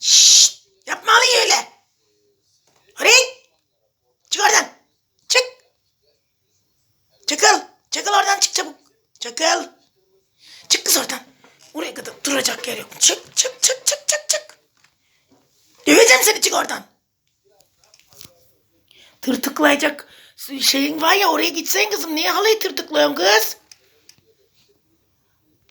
Şşşt! Yapma öyle. Oraya Çık. Çık. Çakıl. Çakıl oradan çık Çık Çık çık çık çık çık çık. Döveceğim oradan. Tırtıklayacak şeyin var ya oraya gitsen kızım. Niye halayı tırtıklıyorsun kız?